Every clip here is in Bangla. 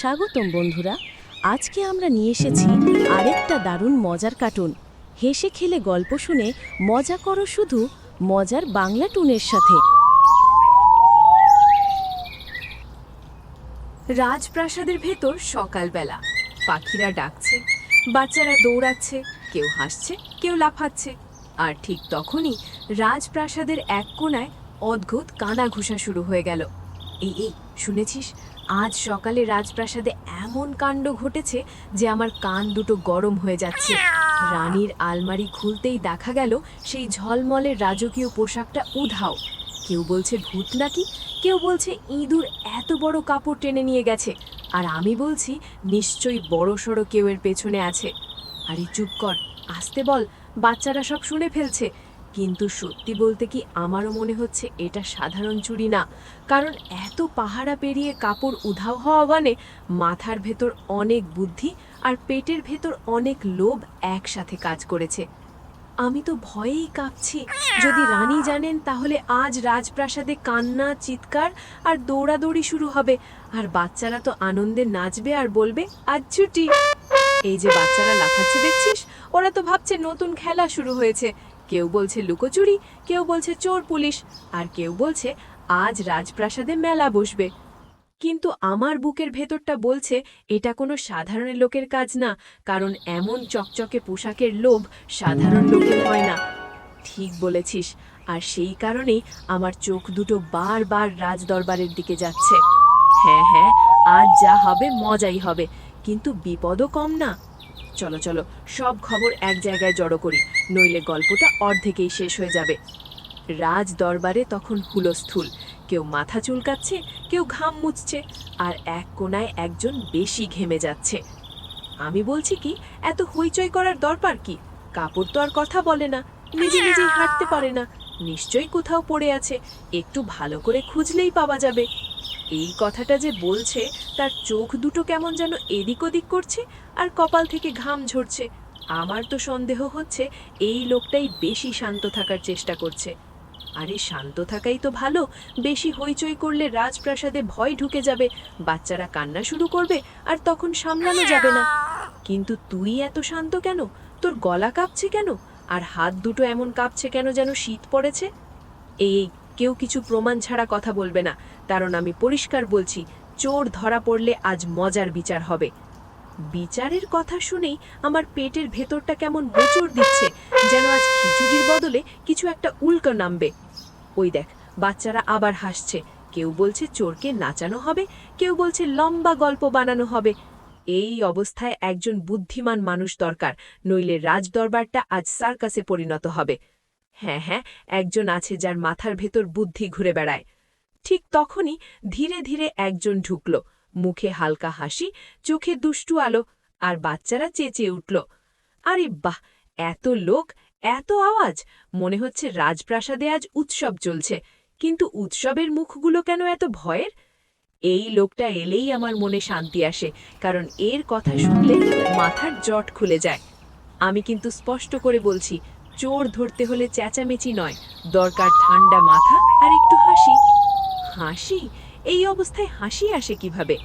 স্বাগতম বন্ধুরা। আজকে আমরা নিয়ে এসেছি আরেকটা দারুণ মজার কার্টুন। হেসে খেলে গল্প শুনে মজা করো শুধু মজার বাংলা টুনের সাথে। রাজপ্রাসাদের ভেতর সকালবেলা। পাখিরা ডাকছে, বাচ্চারা দৌড়াচ্ছে, কেউ হাসছে, কেউ লাফাচ্ছে। আর ঠিক তখনই রাজপ্রাসাদের এক কোণায় অদ্ভুত কানা ঘুষা শুরু হয়ে গেল। এই এই, শুনেছিস? আজ সকালে রাজপ্রাসাদে এমন কাণ্ড ঘটেছে যে আমার কান দুটো গরম হয়ে যাচ্ছে। রানীর আলমারি খুলতেই দেখা গেল সেই ঝলমলের রাজকীয় পোশাকটা উধাও। কেউ বলছে ভূত নাকি? কেউ বলছে ইঁদুর এত বড় কাপড় টেনে নিয়ে গেছে। আর আমি বলছি নিশ্চয়ই বড় সড়ো কেউ এর পেছনে আছে। আরে চুপ কর, আসতে বল, বাচ্চারা সব শুনে ফেলছে। কিন্তু সত্যি বলতে কি আমারও মনে হচ্ছে এটা সাধারণ চুরি না। কারণ এত পাহারা পেরিয়ে কাপড় উধাও হওয়া মানে মাথার ভেতর অনেক বুদ্ধি আর পেটের ভেতর অনেক লোভ একসাথে কাজ করেছে। আমি তো ভয়েই কাঁপছি। যদি রানী জানেন তাহলে আজ রাজপ্রাসাদে কান্না, চিৎকার আর দৌড়াদৌড়ি শুরু হবে। আর বাচ্চারা তো আনন্দে নাচবে আর বলবে, আজ ছুটি। এই যে বাচ্চারা লাফাচ্ছে, দেখছিস? ওরা তো ভাবছে নতুন খেলা শুরু হয়েছে। কেউ বলছে লুকোচুরি, কেউ বলছে চোর পুলিশ, আর কেউ বলছে আজ রাজপ্রাসাদে মেলা বসবে। কিন্তু আমার বুকের ভেতরটা বলছে, এটা কোনো সাধারণ লোকের কাজ না, কারণ এমন চকচকে পোশাকের লোভ সাধারণ লোকের হয় না। ঠিক বলেছিস, আর সেই কারণেই আমার চোখ দুটো বারবার রাজদরবারের দিকে যাচ্ছে। হ্যাঁ হ্যাঁ আজ যা হবে মজাই হবে, কিন্তু বিপদও কম না। চলো চলো, সব খবর এক জায়গায় জড়ো করি, নইলে গল্পটা অর্ধেকেই শেষ হয়ে যাবে। রাজ দরবারে তখন হুলস্থুল, কেউ মাথা চুলকাচ্ছে, কেউ ঘাম মুছছে, আর এক কোনায় একজন বেশি ঘেমে যাচ্ছে। আমি বলছি কি, এত হইচই করার দরকার কি? কাপড় তো আর কথা বলে না, নিজে নিজেই হাঁটতে পারে না, নিশ্চয়ই কোথাও পড়ে আছে, একটু ভালো করে খুঁজলেই পাওয়া যাবে। এই কথাটা যে বলছে, তার চোখ দুটো কেমন যেন এদিক ওদিক করছে আর কপাল থেকে ঘাম ঝরছে। আমার তো সন্দেহ হচ্ছে এই লোকটাই বেশি শান্ত থাকার চেষ্টা করছে। আরে শান্ত থাকাই তো ভালো, বেশি হইচই করলে রাজপ্রাসাদে ভয় ঢুকে যাবে। বাচ্চারা কান্না শুরু করবে আর তখন সামলানো যাবে না। কিন্তু তুই এত শান্ত কেন? তোর গলা কাঁপছে কেন? আর হাত দুটো এমন কাঁপছে কেন যেন শীত পড়েছে? এই, কেউ কিছু প্রমাণ ছাড়া কথা বলবে না। কারণ আমি পরিষ্কার বলছি, চোর ধরা পড়লে আজ মজার বিচার হবে। বিচারের কথা শুনেই আমার পেটের ভেতরটা কেমন মোচড় দিচ্ছে, যেন আজ খিচুড়ির বদলে কিছু একটা উল্টো নামবে। ওই দেখ, বাচ্চারা আবার হাসছে। কেউ বলছে চোরকে নাচানো হবে, কেউ বলছে লম্বা গল্প বানানো হবে। এই অবস্থায় একজন বুদ্ধিমান মানুষ দরকার, নইলে রাজদরবারটা আজ সার্কাসে পরিণত হবে। হ্যাঁ হ্যাঁ একজন আছে যার মাথার ভেতর বুদ্ধি ঘুরে বেড়ায়। ঠিক তখনই ধীরে ধীরে একজন ঢুকল। মুখে হালকা হাসি, চোখে দুষ্টু আলো, আর বাচ্চারা চেঁচিয়ে উঠল, আরে বাহ, এত লোক, এত আওয়াজ! মনে হচ্ছে রাজপ্রাসাদে আজ উৎসব চলছে, কিন্তু উৎসবের মুখগুলো কেন এত ভয়ের? এই লোকটা এলেই আমার মনে শান্তি আসে, কারণ এর কথা শুনলে মাথার জট খুলে যায়। আমি কিন্তু স্পষ্ট করে বলছি, চোর ধরতে হলে চেঁচামেচি নয়, দরকার ঠান্ডা মাথা আর একটু হাসি। হাসি? এই অবস্থায় হাসি আসে কীভাবে?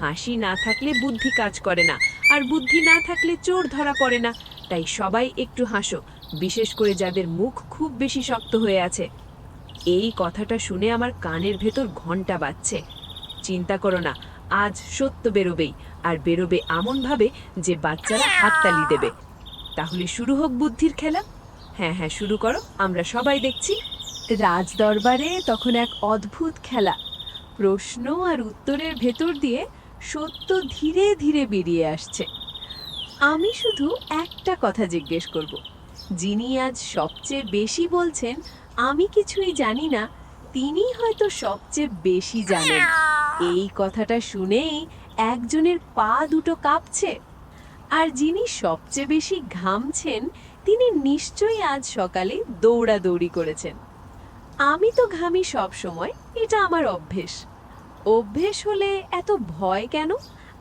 হাসি না থাকলে বুদ্ধি কাজ করে না, আর বুদ্ধি না থাকলে চোর ধরা পড়ে না। তাই সবাই একটু হাসো, বিশেষ করে যাদের মুখ খুব বেশি শক্ত হয়ে আছে। এই কথাটা শুনে আমার কানের ভেতর ঘণ্টা বাজছে। চিন্তা করো না, আজ সত্য বেরোবেই, আর বেরোবে এমনভাবে যে বাচ্চারা হাততালি দেবে। তাহলে শুরু হোক বুদ্ধির খেলা। হ্যাঁ হ্যাঁ শুরু করো, আমরা সবাই দেখছি। রাজদরবারে তখন এক অদ্ভুত খেলা। প্রশ্ন আর উত্তরের ভেতর দিয়ে সত্য ধীরে ধীরে বেরিয়ে আসছে। আমি শুধু একটা কথা জিজ্ঞেস করব। যিনি আজ সবচেয়ে বেশি বলছেন, আমি কিছুই জানি না, তিনি হয়তো সবচেয়ে বেশি জানেন। এই কথাটা শুনেই একজনের পা দুটো কাঁপছে। আর যিনি সবচেয়ে বেশি ঘামছেন, তিনি নিশ্চয়ই আজ সকালে দৌড়াদৌড়ি করেছেন। আমি তো ঘামি সব সময়, এটা আমার অভ্যেস। অভ্যেস হলে এত ভয় কেন?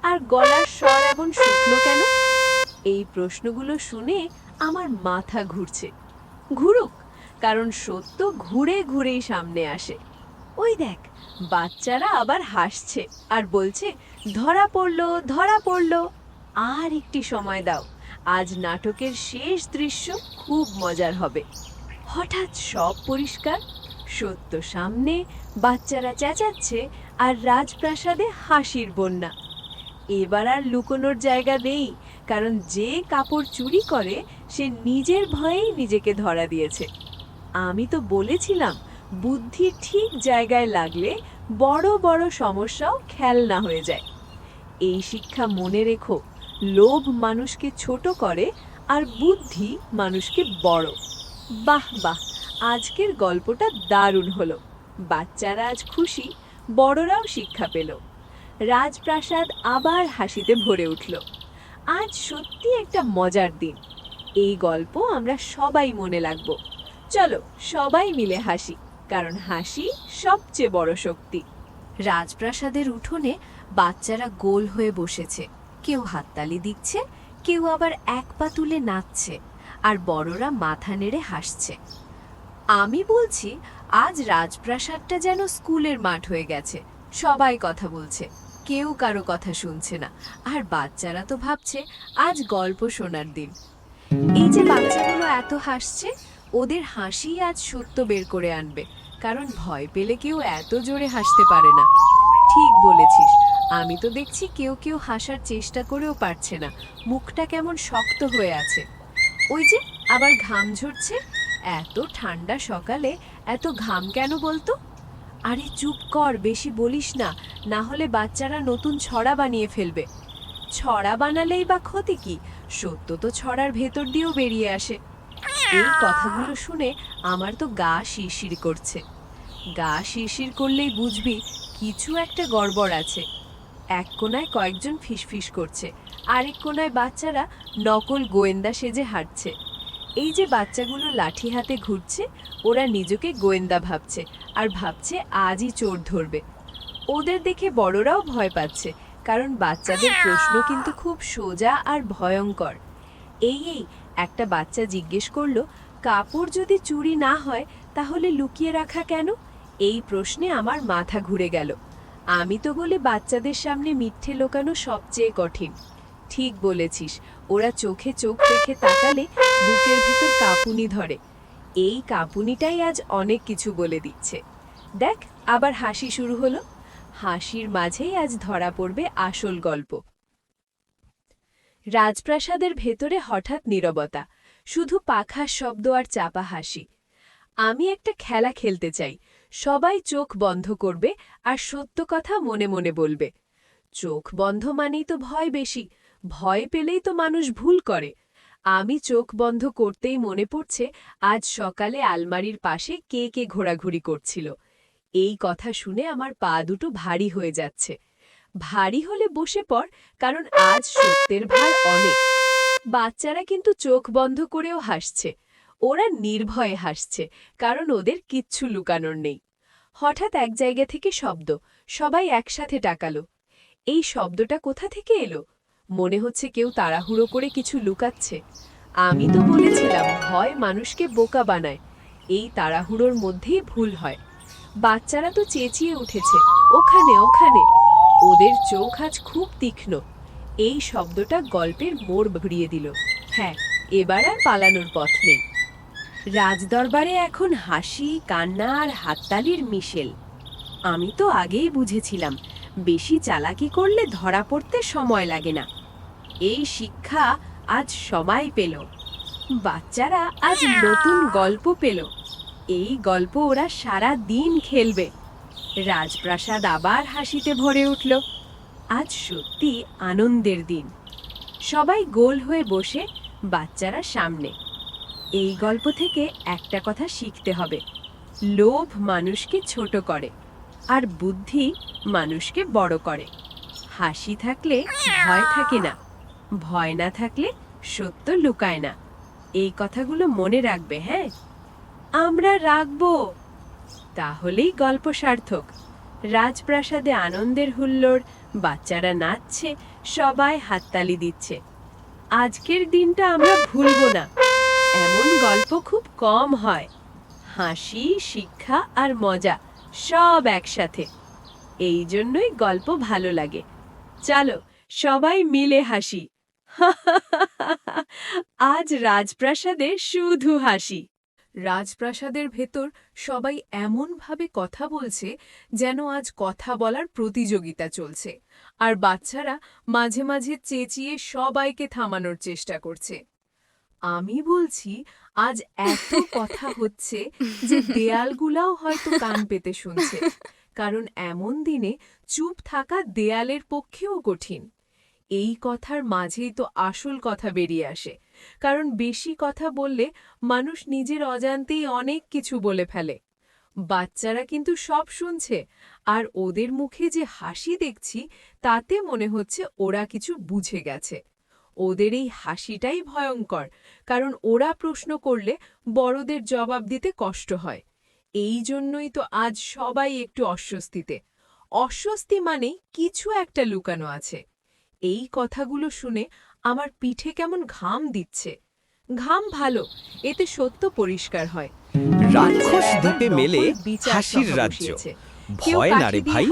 আর গলার স্বর এমন শুকনো কেন? এই প্রশ্নগুলো শুনে আমার মাথা ঘুরছে। ঘুরুক, কারণ সত্য ঘুরে ঘুরেই সামনে আসে। ওই দেখ, বাচ্চারা আবার হাসছে আর বলছে, ধরা পড়ল ধরা পড়ল। আর একটি সময় দাও, আজ নাটকের শেষ দৃশ্য খুব মজার হবে। হঠাৎ সব পরিষ্কার সত্য সামনে বাচ্চারা চেঁচাচ্ছে আর রাজপ্রাসাদে হাসির বন্যা। এবার আর লুকোনোর জায়গা নেই, কারণ যে কাপড় চুরি করে, সে নিজের ভয়েই নিজেকে ধরা দিয়েছে। আমি তো বলেছিলাম, বুদ্ধি ঠিক জায়গায় লাগলে বড় বড় সমস্যাও খেলনা হয়ে যায়। এই শিক্ষা মনে রেখো, লোভ মানুষকে ছোট করে আর বুদ্ধি মানুষকে বড়। বাহ বাহ! আজকের গল্পটা দারুণ হলো। বাচ্চারা আজ খুশি, বড়রাও শিক্ষা পেল। রাজপ্রাসাদ আবার হাসিতে ভরে উঠল। আজ সত্যি একটা মজার দিন। এই গল্প আমরা সবাই মনে রাখব চলো, সবাই মিলে হাসি, কারণ হাসি সবচেয়ে বড় শক্তি। রাজপ্রাসাদের উঠোনে বাচ্চারা গোল হয়ে বসেছে। কেউ হাততালি দিচ্ছে, কেউ আবার এক পা তুলে নাচছে, আর বড়রা মাথা নেড়ে হাসছে। আমি বলছি, আজ রাজপ্রাসাদটা যেন স্কুলের মাঠ হয়ে গেছে। সবাই কথা বলছে, কেউ কারও কথা শুনছে না। আর বাচ্চারা তো ভাবছে, আজ গল্প শোনার দিন। এই যে বাচ্চাগুলো এত হাসছে, ওদের হাসি আজ সত্য বের করে আনবে। কারণ ভয় পেলে কেউ এত জোরে হাসতে পারে না। ঠিক বলেছিস, আমি তো দেখছি কেউ কেউ হাসার চেষ্টা করেও পারছে না। মুখটা কেমন শক্ত হয়ে আছে। ওই যে, আবার ঘাম ঝরছে। এত ঠান্ডা সকালে এত ঘাম কেন বলতো? আরে চুপ কর, বেশি বলিস না। না হলে বাচ্চারা নতুন ছড়া বানিয়ে ফেলবে। ছড়া বানালেই বা ক্ষতি কি? সত্য তো ছড়ার ভেতর দিয়েও বেরিয়ে আসে। এই কথাগুলো শুনে আমার তো গা শিরশির করছে। গা শিরশির করলেই বুঝবি কিছু একটা গড়বড় আছে। এক কোনায় কয়েকজন ফিসফিস করছে। আরেক কোনায় বাচ্চারা নকল গোয়েন্দা সেজে হাঁটছে। এই যে বাচ্চাগুলো লাঠি হাতে ঘুরছে, ওরা নিজেকে গোয়েন্দা ভাবছে আর ভাবছে আজই চোর ধরবে। ওদের দেখে বড়রাও ভয় পাচ্ছে, কারণ বাচ্চাদের প্রশ্ন কিন্তু খুব সোজা আর ভয়ঙ্কর। এই এই, একটা বাচ্চা জিজ্ঞেস করল, কাপড় যদি চুরি না হয়, তাহলে লুকিয়ে রাখা কেন? এই প্রশ্নে আমার মাথা ঘুরে গেল। আমি তো বলি বাচ্চাদের সামনে মিথ্যে লোকানো সবচেয়ে কঠিন। ঠিক বলেছিস, ওরা চোখে চোখ রেখে তাকালে বুকের ভিতর কাঁপুনি ধরে। এই কাঁপুনিটাই আজ অনেক কিছু বলে দিচ্ছে। দেখ, আবার হাসি শুরু হলো। হাসির মাঝেই আজ ধরা পড়বে আসল গল্প। রাজপ্রাসাদের ভেতরে হঠাৎ নীরবতা। শুধু পাখার শব্দ আর চাপা হাসি। আমি একটা খেলা খেলতে চাই। সবাই চোখ বন্ধ করবে আর সত্য কথা মনে মনে বলবে। চোখ বন্ধ মানেই তো ভয় বেশি। ভয় পেলেই তো মানুষ ভুল করে। আমি চোখ বন্ধ করতেই মনে পড়ছে আজ সকালে আলমারির পাশে কে কে ঘোরাঘুরি করছিল। এই কথা শুনে আমার পা দুটো ভারী হয়ে যাচ্ছে। ভারী হলে বসে পড়, কারণ আজ সত্যের ভার অনেক। বাচ্চারা কিন্তু চোখ বন্ধ করেও হাসছে। ওরা নির্ভয়ে হাসছে, কারণ ওদের কিচ্ছু লুকানোর নেই। হঠাৎ এক জায়গা থেকে শব্দ, সবাই একসাথে টাকালো। এই শব্দটা কোথা থেকে এলো? মনে হচ্ছে কেউ তাড়াহুড়ো করে কিছু লুকাচ্ছে। আমি তো বলেছিলাম, ভয় মানুষকে বোকা বানায়। এই তাড়াহুড়োর মধ্যেই ভুল হয়। বাচ্চারা তো চেঁচিয়ে উঠেছে, ওখানে ওখানে। ওদের চোখ আজ খুব তীক্ষ্ণ। এই শব্দটা গল্পের মোড় ঘুরিয়ে দিল। হ্যাঁ এবার আর পালানোর পথ নেই। রাজদরবারে এখন হাসি, কান্না আর হাততালির মিশেল। আমি তো আগেই বুঝেছিলাম, বেশি চালাকি করলে ধরা পড়তে সময় লাগে না। এই শিক্ষা আজ সবাই পেল। বাচ্চারা আজ নতুন গল্প পেল। এই গল্প ওরা সারা দিন খেলবে। রাজপ্রাসাদ আবার হাসিতে ভরে উঠল। আজ সত্যি আনন্দের দিন। সবাই গোল হয়ে বসে বাচ্চারা সামনে। এই গল্প থেকে একটা কথা শিখতে হবে। লোভ মানুষকে ছোট করে আর বুদ্ধি মানুষকে বড় করে। হাসি থাকলে ভয় থাকে না। ভয় না থাকলে সত্য লুকায় না। এই কথাগুলো মনে রাখবে হ্যাঁ? আমরা রাখব। তাহলেই গল্প সার্থক। রাজপ্রাসাদে আনন্দের হুল্লোড়, বাচ্চারা নাচছে, সবাই হাততালি দিচ্ছে। আজকের দিনটা আমরা ভুলবো না। এমন গল্প খুব কম হয়। হাসি, শিক্ষা আর মজা সব একসাথে। এই জন্যই গল্প ভালো লাগে। চলো সবাই মিলে হাসি। আজ রাজপ্রাসাদে শুধু হাসি। রাজপ্রাসাদের ভেতর সবাই এমনভাবে কথা বলছে যেন আজ কথা বলার প্রতিযোগিতা চলছে। আর বাচ্চারা মাঝে মাঝে চেঁচিয়ে সবাইকে থামানোর চেষ্টা করছে। আমি বলছি, আজ এত কথা হচ্ছে যে দেয়ালগুলাও হয়তো কান পেতে শুনছে। কারণ এমন দিনে চুপ থাকা দেয়ালের পক্ষেও কঠিন। এই কথার মাঝেই তো আসল কথা বেরিয়ে আসে। কারণ বেশি কথা বললে মানুষ নিজের অজান্তেই অনেক কিছু বলে ফেলে। বাচ্চারা কিন্তু সব শুনছে, আর ওদের মুখে যে হাসি দেখছি, তাতে মনে হচ্ছে ওরা কিছু বুঝে গেছে। ওদের এই হাসিটাই ভয়ঙ্কর, কারণ ওরা প্রশ্ন করলে বড়দের জবাব দিতে কষ্ট হয়। এই জন্যই তো আজ সবাই একটু অস্বস্তিতে। অস্বস্তি মানেই কিছু একটা লুকানো আছে। এই কথাগুলো শুনে আমার পিঠে কেমন ঘাম দিচ্ছে। ঘাম ভালো এতে সত্য পরিষ্কার হয়। রাক্ষস দ্বীপে মেলে হাসির রাজ্য। ভয় না রে ভাই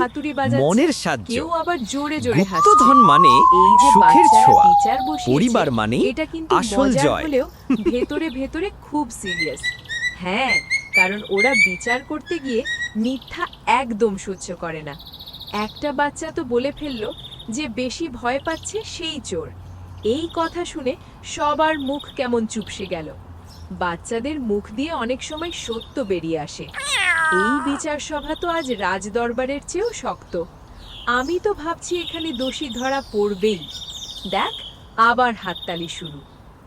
মনের সাহায্য। কেউ আবার জোরে জোরে হাসছে। গুপ্তধন মানে সুখের ছোঁয়া। পরিবার মানে এটা কিন্তু আসল জয়। হলেও ভেতরে ভেতরে খুব সিরিয়াস। হ্যাঁ কারণ ওরা বিচার করতে গিয়ে মিথ্যা একদম সহ্য করে না। একটা বাচ্চা তো বলে ফেলল যে বেশি ভয় পাচ্ছে সেই চোর। এই কথা শুনে সবার মুখ কেমন চুপসে গেল। বাচ্চাদের মুখ দিয়ে অনেক সময় সত্য বেরিয়ে আসে। এই বিচার সভা তো আজ রাজদরবারের চেয়েও শক্ত। আমি তো ভাবছি এখানে দোষী ধরা পড়বেই। দেখ, আবার হাততালি শুরু।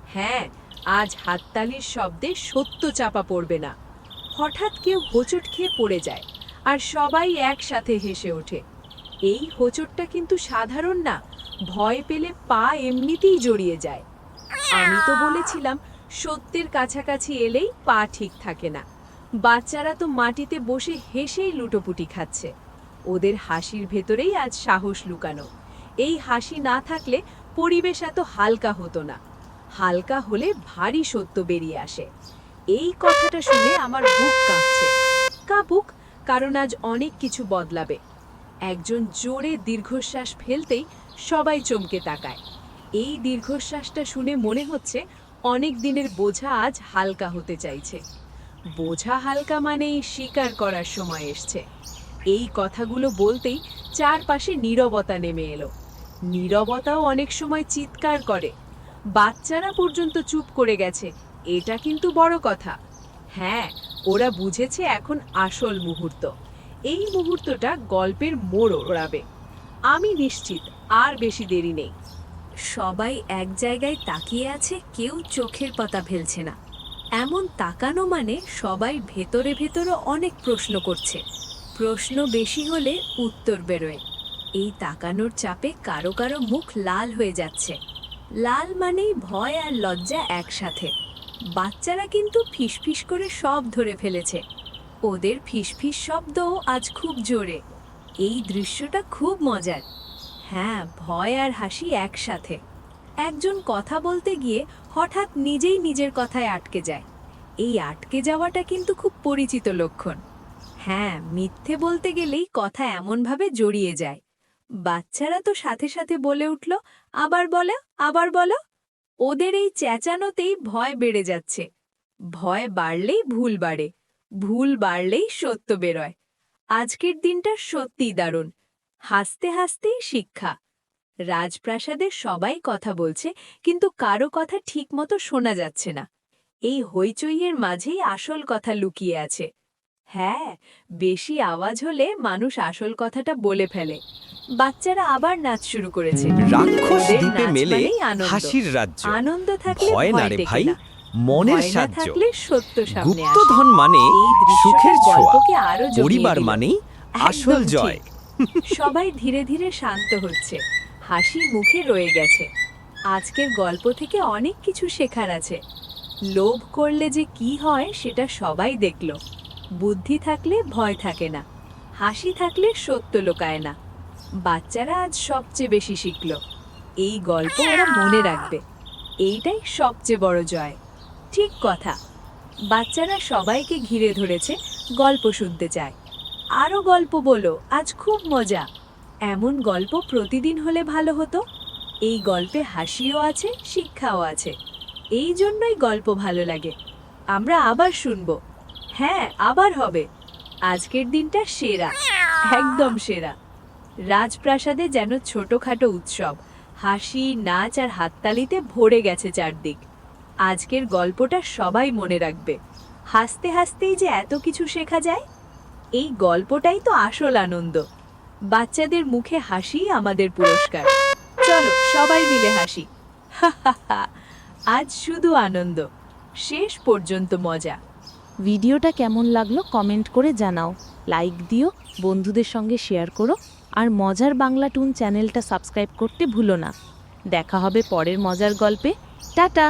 হ্যাঁ আজ হাততালির শব্দে সত্য চাপা পড়বে না। হঠাৎ কেউ হোঁচট খেয়ে পড়ে যায় আর সবাই একসাথে হেসে ওঠে। এই হোঁচটটা কিন্তু সাধারণ না। ভয় পেলে পা এমনিতেই জড়িয়ে যায়। আমি তো বলেছিলাম, সত্যের কাছাকাছি এলেই পা ঠিক থাকে না। বাচ্চারা তো মাটিতে বসে হেসেই লুটোপুটি খাচ্ছে। ওদের হাসির ভেতরেই আজ সাহস লুকানো। এই হাসি না থাকলে পরিবেশ এত হালকা হতো না। হালকা হলে ভারী সত্য বেরিয়ে আসে। এই কথাটা শুনে আমার বুক কাঁপছে। কাঁপুক, কারণ আজ অনেক কিছু বদলাবে। একজন জোরে দীর্ঘশ্বাস ফেলতেই সবাই চমকে তাকায়। এই দীর্ঘশ্বাসটা শুনে মনে হচ্ছে অনেক দিনের বোঝা আজ হালকা হতে চাইছে। বোঝা হালকা মানেই স্বীকার করার সময় এসছে। এই কথাগুলো বলতেই চারপাশে নীরবতা নেমে এলো। নীরবতাও অনেক সময় চিৎকার করে। বাচ্চারা পর্যন্ত চুপ করে গেছে, এটা কিন্তু বড় কথা। হ্যাঁ ওরা বুঝেছে এখন আসল মুহূর্ত। এই মুহূর্তটা গল্পের মোড় ওড়াবে আমি নিশ্চিত আর বেশি দেরি নেই। সবাই এক জায়গায় তাকিয়ে আছে, কেউ চোখের পাতা ফেলছে না। এমন তাকানো মানে সবাই ভেতরে ভেতরে অনেক প্রশ্ন করছে। প্রশ্ন বেশি হলে উত্তর বেরোয়। এই তাকানোর চাপে কারও কারও মুখ লাল হয়ে যাচ্ছে। লাল মানেই ভয় আর লজ্জা একসাথে। বাচ্চারা কিন্তু ফিসফিস করে সব ধরে ফেলেছে। ওদের ফিসফিস শব্দও আজ খুব জোরে। এই দৃশ্যটা খুব মজার। হ্যাঁ ভয় আর হাসি একসাথে। একজন কথা বলতে গিয়ে হঠাৎ নিজেই নিজের কথায় আটকে যায়। এই আটকে যাওয়াটা কিন্তু খুব পরিচিত লক্ষণ। হ্যাঁ মিথ্যে বলতে গেলেই কথা এমনভাবে জড়িয়ে যায়। বাচ্চারা তো সাথে সাথে বলে উঠল, আবার বলো আবার বলো। ওদের এই চেঁচানোতেই ভয় বেড়ে যাচ্ছে। ভয় বাড়লেই ভুল বাড়ে। ভুল বাড়লেই সত্য বেরোয়। আজকের দিনটা সত্যিই দারুণ। হাসতে হাসতেই শিক্ষা। রাজপ্রাসাদে সবাই কথা বলছে কিন্তু কারও কথা ঠিকমতো শোনা যাচ্ছে না। এই হইচইয়ের মাঝেই আসল কথা লুকিয়ে আছে। হ্যাঁ বেশি আওয়াজ হলে মানুষ আসল কথাটা বলে ফেলে। বাচ্চারা আবার নাচ শুরু করেছে। রাক্ষস দ্বীপে মেলে আনন্দ। হাসির রাজ্য। আনন্দ থাকলে ভয় না রে ভাই। না। মনের সাহায্য। গুপ্তধন মানে সুখের ছোঁয়া। আরও পরিবার। মানেই আসল জয়। সবাই ধীরে ধীরে শান্ত হচ্ছে। হাসি মুখে রয়ে গেছে। আজকের গল্প থেকে অনেক কিছু শেখার আছে। লোভ করলে যে কি হয় সেটা সবাই দেখল। বুদ্ধি থাকলে ভয় থাকে না। হাসি থাকলে সত্য লোকায় না। বাচ্চারা আজ সবচেয়ে বেশি শিখল। এই গল্প ওরা মনে রাখবে। এইটাই সবচেয়ে বড় জয়। ঠিক কথা। বাচ্চারা সবাইকে ঘিরে ধরেছে, গল্প শুনতে চায়। আরও গল্প বলো, আজ খুব মজা। এমন গল্প প্রতিদিন হলে ভালো হতো? এই গল্পে হাসিও আছে, শিক্ষাও আছে। এই জন্যই গল্প ভালো লাগে। আমরা আবার শুনব। হ্যাঁ আবার হবে। আজকের দিনটা সেরা, একদম সেরা। রাজপ্রাসাদে যেন ছোটখাটো উৎসব। হাসি, নাচ আর হাততালিতে ভরে গেছে চারদিক। আজকের গল্পটা সবাই মনে রাখবে। হাসতে হাসতেই যে এত কিছু শেখা যায়, এই গল্পটাই তো আসল আনন্দ। বাচ্চাদের মুখে হাসি আমাদের পুরস্কার। চলো, সবাই মিলে হাসি। আজ শুধু আনন্দ। শেষ পর্যন্ত মজা। ভিডিওটা কেমন লাগল কমেন্ট করে জানাও। লাইক দিও, বন্ধুদের সঙ্গে শেয়ার করো, আর মজার বাংলা টুন চ্যানেলটা সাবস্ক্রাইব করতে ভুলো না। দেখা হবে পরের মজার গল্পে। টাটা!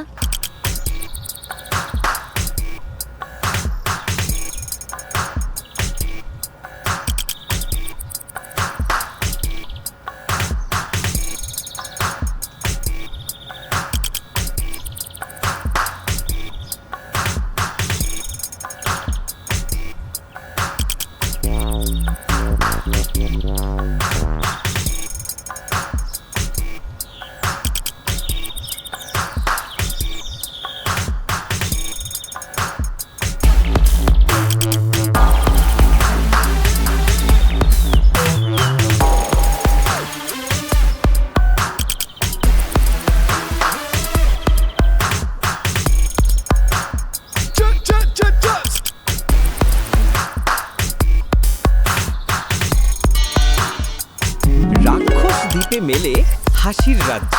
রাক্ষস মেলে হাসির রাজ্য।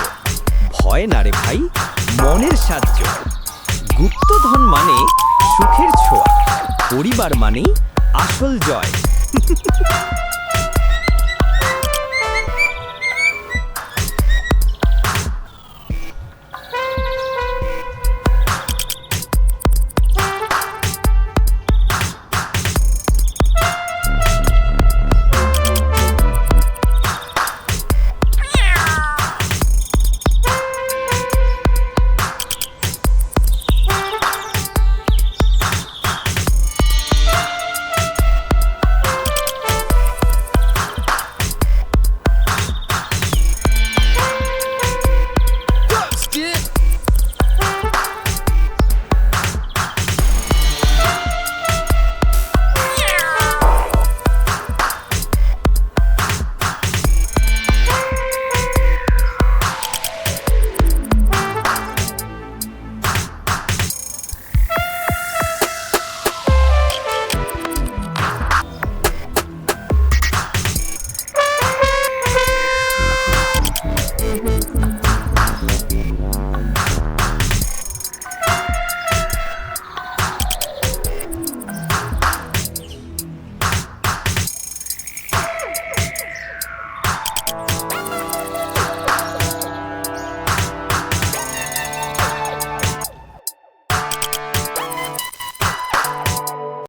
ভয় না রে ভাই, মনের সাহায্য। গুপ্তধন মানে সুখের ছোঁয়া, পরিবার মানে আসল জয়।